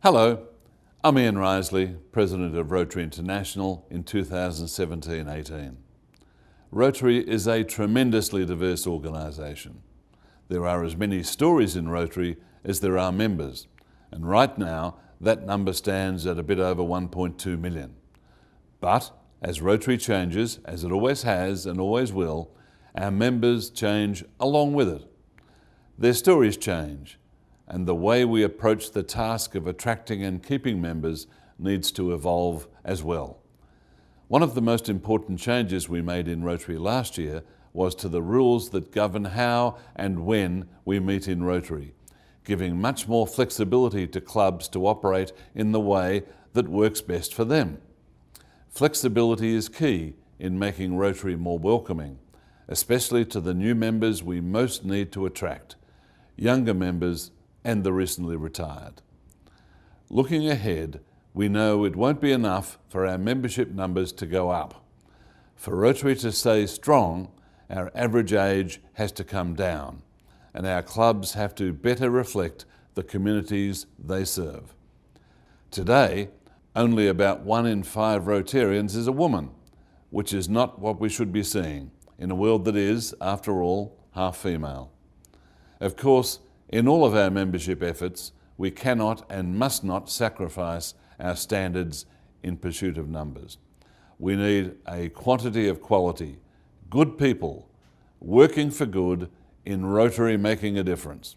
Hello, I'm Ian Risley, President of Rotary International in 2017-18. Rotary is a tremendously diverse organisation. There are as many stories in Rotary as there are members, and right now that number stands at a bit over 1.2 million. But as Rotary changes, as it always has and always will, our members change along with it. Their stories change, and the way we approach the task of attracting and keeping members needs to evolve as well. One of the most important changes we made in Rotary last year was to the rules that govern how and when we meet in Rotary, giving much more flexibility to clubs to operate in the way that works best for them. Flexibility is key in making Rotary more welcoming, especially to the new members we most need to attract, younger members and the recently retired. Looking ahead, we know it won't be enough for our membership numbers to go up. For Rotary to stay strong, our average age has to come down and our clubs have to better reflect the communities they serve. Today, only about one in five Rotarians is a woman, which is not what we should be seeing in a world that is, after all, half female. Of course, in all of our membership efforts, we cannot and must not sacrifice our standards in pursuit of numbers. We need a quantity of quality, good people, working for good, in Rotary making a difference.